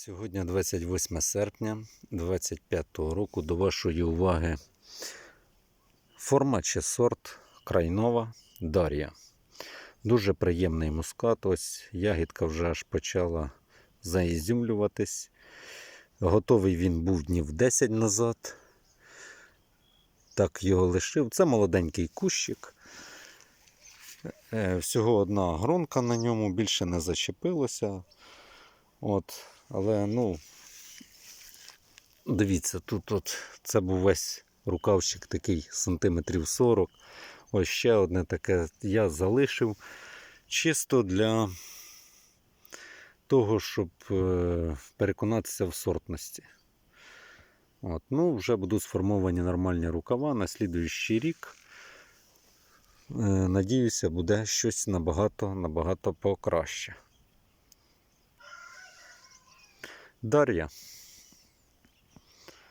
Сьогодні 28 серпня 2025 року. До вашої уваги форма чи сорт крайнова Дар'я. Дуже приємний мускат. Ось ягідка вже аж почала заізюмлюватись. Готовий він був днів 10 назад. Так його лишив. Це молоденький кущик. Е, Всього одна гронка на ньому, більше не зачепилося. От, але ну, дивіться, тут от, це був весь рукавчик такий сантиметрів 40. Ось ще одне таке я залишив чисто для того, щоб е, переконатися в сортності. От, ну, вже будуть сформовані нормальні рукава на слідуючий рік. Е, надіюся, буде щось набагато, набагато покраще. Дар'я.